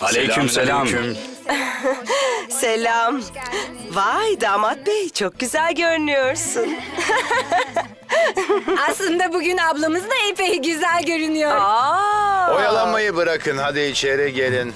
Aleykümselam. Selam. Vay damat bey çok güzel görünüyorsun. Aslında bugün ablamız da epey güzel görünüyor. Aa. Oyalanmayı bırakın hadi içeri gelin.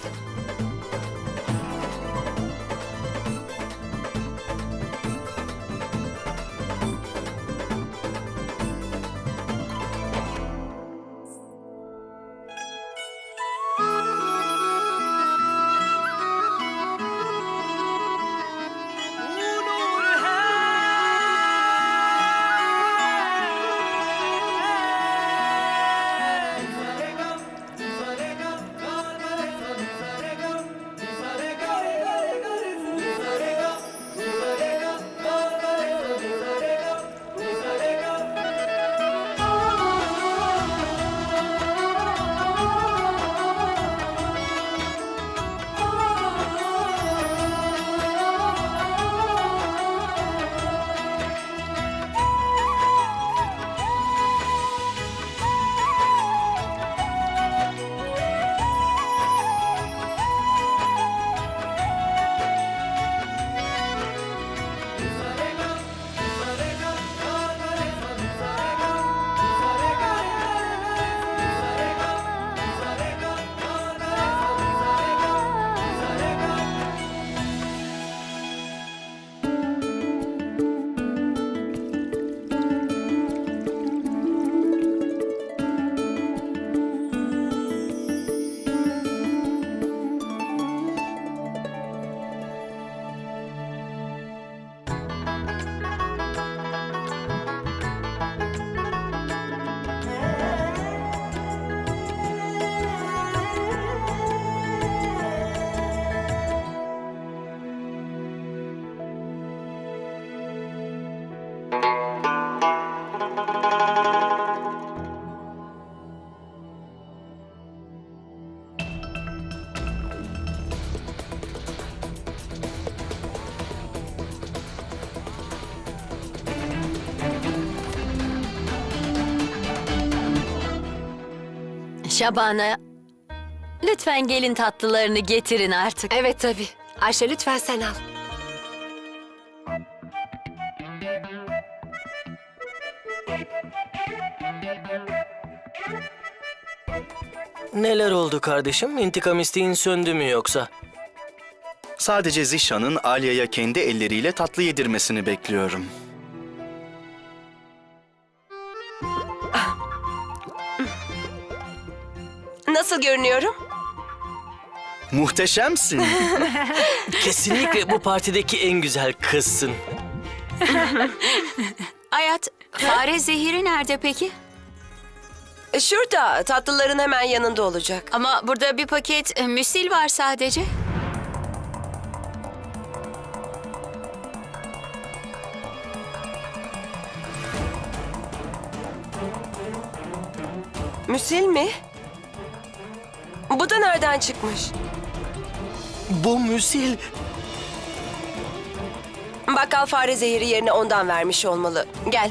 Şabana, lütfen gelin tatlılarını getirin artık. Evet tabii. Ayşe lütfen sen al. Neler oldu kardeşim? İntikam isteğin söndü mü yoksa? Sadece Zişan'ın Alya'ya kendi elleriyle tatlı yedirmesini bekliyorum. Nasıl görünüyorum? Muhteşemsin. Kesinlikle bu partideki en güzel kızsın. Hayat, fare zehiri nerede peki? E, Şurada tatlıların hemen yanında olacak. Ama burada bir paket e, müsil var sadece. Müsil mi? Bu da nereden çıkmış? Bu müsil. Bakkal fare zehiri yerine ondan vermiş olmalı. Gel.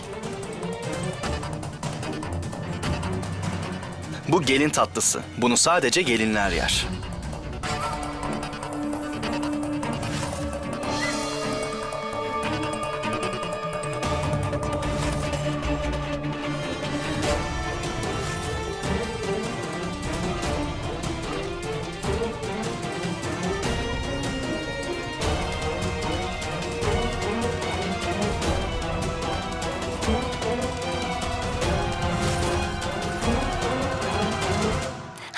Bu gelin tatlısı. Bunu sadece gelinler yer.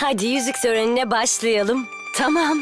Hadi yüzük törenine başlayalım. Tamam.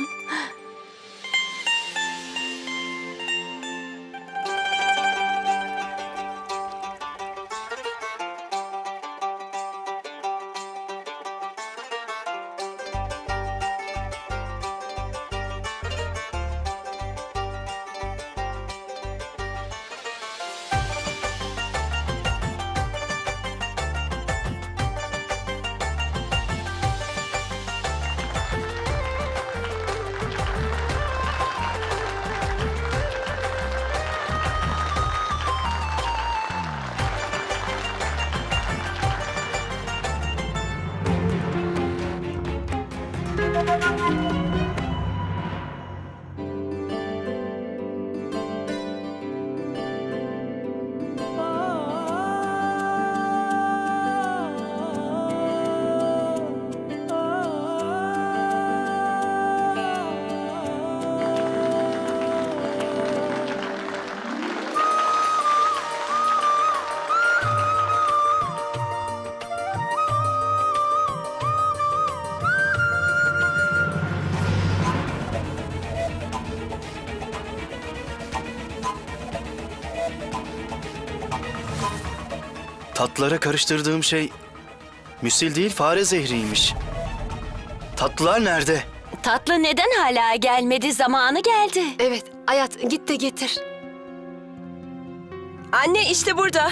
Tatlılara karıştırdığım şey müsil değil fare zehriymiş. Tatlılar nerede? Tatlı neden hala gelmedi? Zamanı geldi. Evet, Hayat git de getir. Anne işte burada.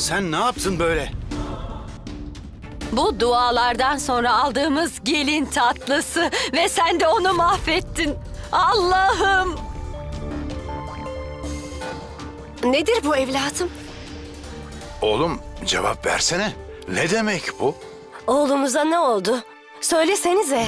Sen ne yaptın böyle? Bu dualardan sonra aldığımız gelin tatlısı ve sen de onu mahvettin. Allah'ım! Nedir bu evladım? Oğlum cevap versene. Ne demek bu? Oğlumuza ne oldu? Söylesenize.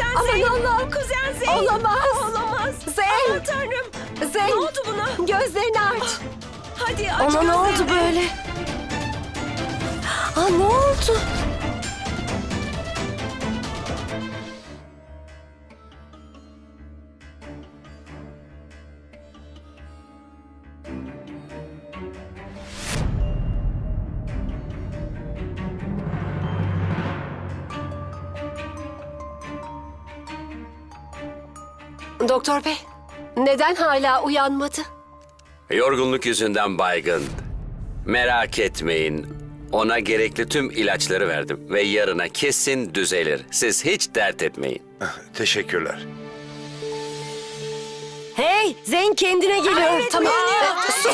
Kuzen Aman Zeyn. Allah'ım. Kuzen Zeyn. Olamaz. Olamaz. Zeyn. Aman tanrım. Zeyn. Ne oldu buna? Gözlerini aç. Hadi aç Ona ne oldu gözlerini. böyle? Aa ne oldu? Doktor bey, neden hala uyanmadı? Yorgunluk yüzünden baygın. Merak etmeyin. Ona gerekli tüm ilaçları verdim ve yarına kesin düzelir. Siz hiç dert etmeyin. Teşekkürler. Hey, Zeyn kendine geliyor. Tamam. Ee, Susun.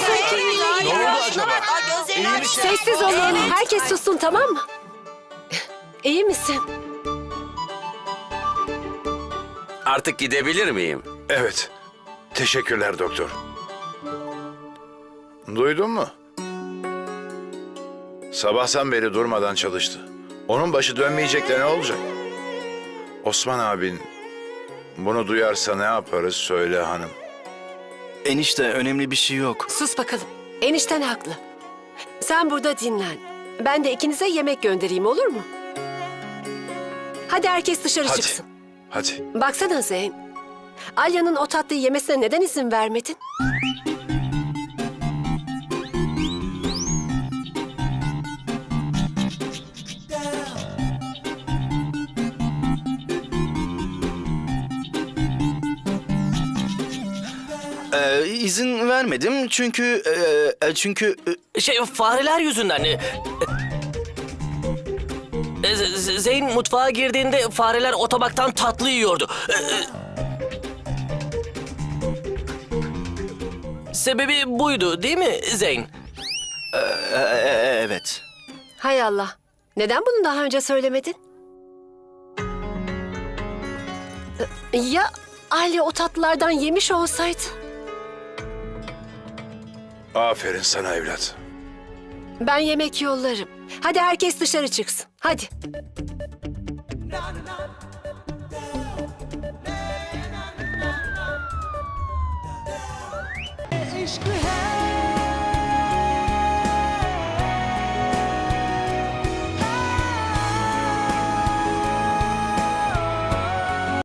Ne oldu acaba? Gözlerini aç. Sessiz olun. Herkes sussun tamam mı? İyi misin? Artık gidebilir miyim? Evet. Teşekkürler doktor. Duydun mu? Sabahtan beri durmadan çalıştı. Onun başı dönmeyecek de ne olacak? Osman abin bunu duyarsa ne yaparız söyle hanım. Enişte önemli bir şey yok. Sus bakalım. Enişten haklı. Sen burada dinlen. Ben de ikinize yemek göndereyim olur mu? Hadi herkes dışarı Hadi. çıksın. Hadi. Baksana Zeyn. Alya'nın o tatlıyı yemesine neden izin vermedin? Ee, izin vermedim çünkü e, e, çünkü e, Şey fareler yüzünden. e, e, Z- Z- Zeyn mutfağa girdiğinde fareler o tabaktan tatlı yiyordu. E, e, Sebebi buydu değil mi Zeyn? e, e, evet. Hay Allah. Neden bunu daha önce söylemedin? Ee, Ya Alya o tatlılardan yemiş olsaydı. Aferin sana evlat. Ben yemek yollarım. Hadi herkes dışarı çıksın. Hadi. Eşkı her